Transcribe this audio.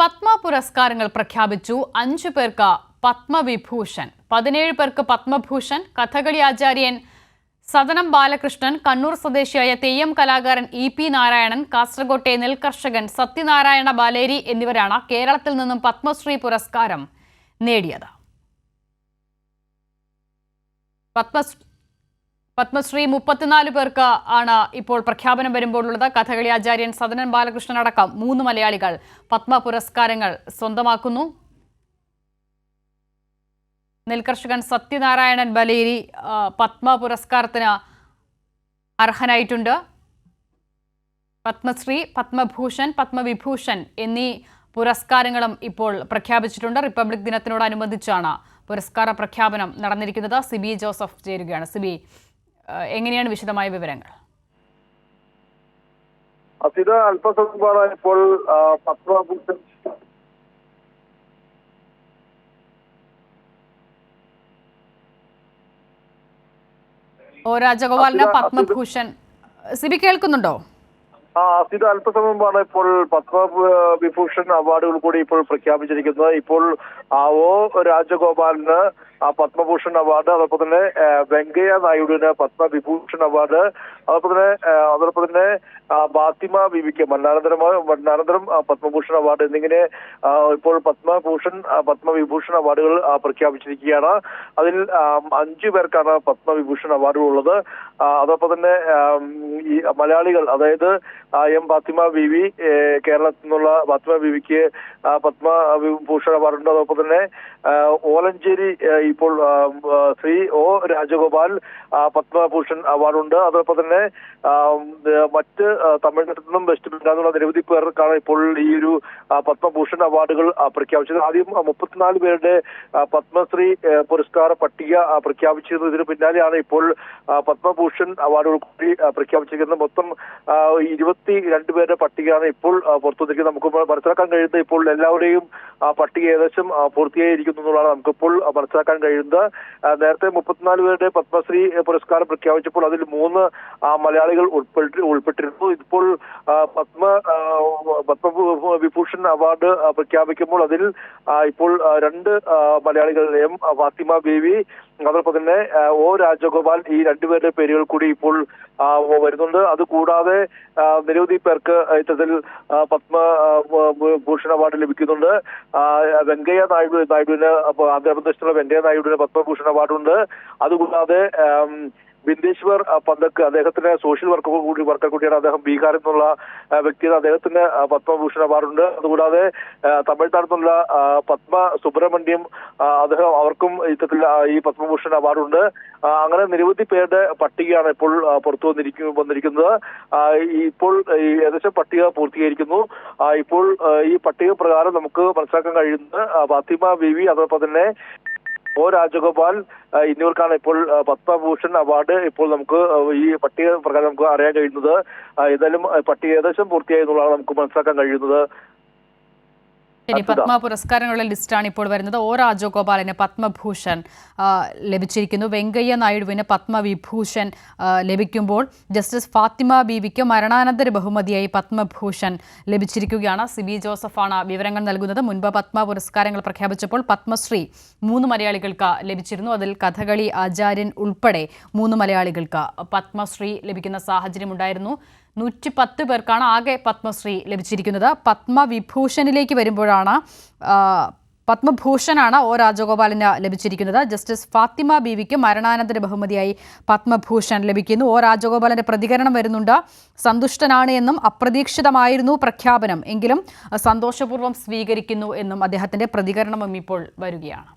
പത്മ പുരസ്കാരങ്ങൾ പ്രഖ്യാപിച്ചു അഞ്ചു പേർക്ക് പത്മവിഭൂഷൺ. പതിനേഴ് പേർക്ക് പത്മഭൂഷൺ. കഥകളി ആചാര്യൻ സദനം ബാലകൃഷ്ണൻ കണ്ണൂർ സ്വദേശിയായ തെയ്യം കലാകാരൻ ഇ പി നാരായണൻ കാസർകോട്ടെ നെൽകർഷകൻ സത്യനാരായണ ബാലേരി എന്നിവരാണ് കേരളത്തിൽ നിന്നും പത്മശ്രീ പുരസ്കാരം നേടിയത്. പത്മശ്രീ മുപ്പത്തിനാല് പേർക്ക് ആണ് ഇപ്പോൾ പ്രഖ്യാപനം വരുമ്പോഴുള്ളത്. കഥകളി ആചാര്യൻ സദനൻ ബാലകൃഷ്ണൻ അടക്കം മൂന്ന് മലയാളികൾ പത്മ പുരസ്കാരങ്ങൾ സ്വന്തമാക്കുന്നു. നെൽകർഷകൻ സത്യനാരായണൻ ബലേരി പത്മ പുരസ്കാരത്തിന് അർഹനായിട്ടുണ്ട്. പത്മശ്രീ പത്മഭൂഷൺ പത്മവിഭൂഷൺ എന്നീ പുരസ്കാരങ്ങളും ഇപ്പോൾ പ്രഖ്യാപിച്ചിട്ടുണ്ട്. റിപ്പബ്ലിക് ദിനത്തിനോടനുബന്ധിച്ചാണ് പുരസ്കാര പ്രഖ്യാപനം നടന്നിരിക്കുന്നത്. സിബി ജോസഫ് ചേരുകയാണ്. സിബി എങ്ങനെയാണ് വിശദമായ വിവരങ്ങൾ? അസിത അല്പസമയം മുമ്പാണ് ഇപ്പോൾ പത്രഭൂഷൻ ഓ രാജഗോപാലിന് പത്മഭൂഷൺ. സിബി കേൾക്കുന്നുണ്ടോ? ആ അസിത അല്പസമയം ഇപ്പോൾ പത്മവിഭൂഷൺ അവാർഡുകൾ കൂടി ഇപ്പോൾ പ്രഖ്യാപിച്ചിരിക്കുന്നത് ഇപ്പോൾ ആ ഒ രാജഗോപാലിന് പത്മഭൂഷൺ അവാർഡ് അതോടൊപ്പം തന്നെ ആ, വെങ്കയ്യ നായിഡുവിന് പത്മവിഭൂഷൺ അവാർഡ് അതോടൊപ്പം തന്നെ അതോടൊപ്പം തന്നെ ആ, ബാത്തിമ ബിബിക്ക് മരണാനന്തരം മരണാനന്തരം ആ, പത്മഭൂഷൺ അവാർഡ് എന്നിങ്ങനെ ഇപ്പോൾ പത്മഭൂഷൺ ആ, പത്മവിഭൂഷൺ അവാർഡുകൾ പ്രഖ്യാപിച്ചിരിക്കുകയാണ്. അതിൽ ആ, അഞ്ചു പേർക്കാണ് പത്മവിഭൂഷൺ അവാർഡുകൾ ഉള്ളത് ആ, അതോടൊപ്പം തന്നെ ഈ മലയാളികൾ അതായത് എം എം ഫാത്തിമ ബിവി കേരളത്തിൽ നിന്നുള്ള ഫാത്തിമ ബിവിക്ക് ആ, പത്മവിഭൂഷൺ അവാർഡുണ്ട്. അതോടൊപ്പം തന്നെ ഓലഞ്ചേരി ആ, ഇപ്പോൾ ശ്രീ ഒ രാജഗോപാൽ പത്മഭൂഷൺ അവാർഡുണ്ട്. അതോടൊപ്പം തന്നെ മറ്റ് തമിഴ്നാട്ടിൽ നിന്നും വെസ്റ്റ് ബംഗാളിൽ നിരവധി പേർക്കാണ് ഇപ്പോൾ ഈ ഒരു പത്മഭൂഷൺ അവാർഡുകൾ പ്രഖ്യാപിച്ചത്. ആദ്യം മുപ്പത്തിനാല് പേരുടെ പത്മശ്രീ പുരസ്കാര പട്ടിക പ്രഖ്യാപിച്ചിരുന്നു ഇതിന് പിന്നാലെയാണ് ഇപ്പോൾ പത്മഭൂഷൺ അവാർഡുകൾ കൂടി പ്രഖ്യാപിച്ചിരിക്കുന്നത്. മൊത്തം ഇരുപത്തി രണ്ട് പേരുടെ പട്ടികയാണ് ഇപ്പോൾ ആ, പുറത്തു വന്നിരിക്കുന്നത് നമുക്ക് മനസ്സിലാക്കാൻ കഴിയുന്നത് ഇപ്പോൾ എല്ലാവരുടെയും പട്ടിക ഏകദേശം പൂർത്തിയായിരിക്കുന്നു എന്നുള്ളതാണ്. നമുക്കിപ്പോൾ മനസ്സിലാക്കാൻ കഴിയുന്നത്. ആ, നേരത്തെ മുപ്പത്തിനാല് പേരുടെ പത്മശ്രീ പുരസ്കാരം പ്രഖ്യാപിച്ചപ്പോൾ അതിൽ മൂന്ന് മലയാളികൾ ഉൾപ്പെട്ടി ഉൾപ്പെട്ടിരുന്നു. ഇപ്പോൾ പത്മ പത്മ വിഭൂഷൺ പത്മവിഭൂഷൺ അവാർഡ് പ്രഖ്യാപിക്കുമ്പോൾ അതിൽ ഇപ്പോൾ രണ്ട് മലയാളികളുടെയും ഫാത്തിമ ബേബി അതോടൊപ്പം തന്നെ ഒ രാജഗോപാൽ ഈ രണ്ടുപേരുടെ പേരുകൾ കൂടി ഇപ്പോൾ വരുന്നുണ്ട്. അത് കൂടാതെ നിരവധി പേർക്ക് ഇത്തരത്തിൽ പത്മ ഭൂഷൺ അവാർഡ് ലഭിക്കുന്നുണ്ട്. വെങ്കയ്യ നായിഡു നായിഡുവിന് ആന്ധ്രാപ്രദേശിലുള്ള വെങ്കയ്യ നായിഡുവിന് പത്മഭൂഷൺ അവാർഡുണ്ട്. അതുകൂടാതെ ബിന്ദേശ്വർ പന്തക്ക് അദ്ദേഹത്തിന് സോഷ്യൽ വർക്ക് കൂടി വർക്കർ കൂടിയാണ് അദ്ദേഹം ബീഹാറിൽ നിന്നുള്ള വ്യക്തിയാണ് അദ്ദേഹത്തിന് പത്മഭൂഷൺ അവാർഡുണ്ട് അതുകൂടാതെ തമിഴ്നാട്ടിൽ നിന്നുള്ള പത്മ സുബ്രഹ്മണ്യം അദ്ദേഹം അവർക്കും ഇത്തരത്തിൽ ഈ പത്മഭൂഷൺ അവാർഡുണ്ട് അങ്ങനെ നിരവധി പേരുടെ പട്ടികയാണ് ഇപ്പോൾ പുറത്തു വന്നിരിക്കും വന്നിരിക്കുന്നത്. ഇപ്പോൾ ഏകദേശം പട്ടിക പൂർത്തീകരിക്കുന്നു. ഇപ്പോൾ ഈ പട്ടിക പ്രകാരം നമുക്ക് മനസ്സിലാക്കാൻ കഴിയുന്നത് ഫാത്തിമ ഫാത്തിമ ബീവി അതോടൊപ്പം തന്നെ ഒ രാജഗോപാൽ എന്നിവർക്കാണ് ഇപ്പോൾ പത്മഭൂഷൺ അവാർഡ് ഇപ്പോൾ നമുക്ക് ഈ പട്ടിക പ്രകാരം നമുക്ക് അറിയാൻ കഴിയുന്നത്. ഏതായാലും പട്ടിക ഏകദേശം പൂർത്തിയായി എന്നുള്ളതാണ് നമുക്ക് മനസ്സിലാക്കാൻ കഴിയുന്നത്. അത്ഭുതം. പത്മ പുരസ്കാരങ്ങളുടെ ലിസ്റ്റാണ് ഇപ്പോൾ വരുന്നത്. ഒ രാജഗോപാലിന് പത്മഭൂഷൺ ലഭിച്ചിരിക്കുന്നു. വെങ്കയ്യ നായിഡുവിന് പത്മവിഭൂഷൺ ലഭിക്കുമ്പോൾ ജസ്റ്റിസ് ഫാത്തിമ ബീവിക്ക് മരണാനന്തര ബഹുമതിയായി പത്മഭൂഷൺ ലഭിച്ചിരിക്കുകയാണ്. സിബി ജോസഫാണ് വിവരങ്ങൾ നൽകുന്നത്. മുൻപ് പത്മ പുരസ്കാരങ്ങൾ പ്രഖ്യാപിച്ചപ്പോൾ പത്മശ്രീ മൂന്ന് മലയാളികൾക്ക് ലഭിച്ചിരുന്നു. അതിൽ കഥകളി ആചാര്യൻ ഉൾപ്പെടെ മൂന്ന് മലയാളികൾക്ക് പത്മശ്രീ ലഭിക്കുന്ന സാഹചര്യമുണ്ടായിരുന്നു. നൂറ്റി പത്ത് പേർക്കാണ് ആകെ പത്മശ്രീ ലഭിച്ചിരിക്കുന്നത്. പത്മവിഭൂഷണിലേക്ക് വരുമ്പോഴാണ് പത്മഭൂഷണാണ് ഒ രാജഗോപാലിന് ലഭിച്ചിരിക്കുന്നത്. ജസ്റ്റിസ് ഫാത്തിമ ബീവിക്ക് മരണാനന്തര ബഹുമതിയായി പത്മഭൂഷൺ ലഭിക്കുന്നു. ഒ രാജഗോപാലിന്റെ പ്രതികരണം വരുന്നുണ്ട്. സന്തുഷ്ടനാണ് എന്നും അപ്രതീക്ഷിതമായിരുന്നു പ്രഖ്യാപനം. എങ്കിലും സന്തോഷപൂർവം സ്വീകരിക്കുന്നു എന്നും അദ്ദേഹത്തിന്റെ പ്രതികരണവും ഇപ്പോൾ വരികയാണ്.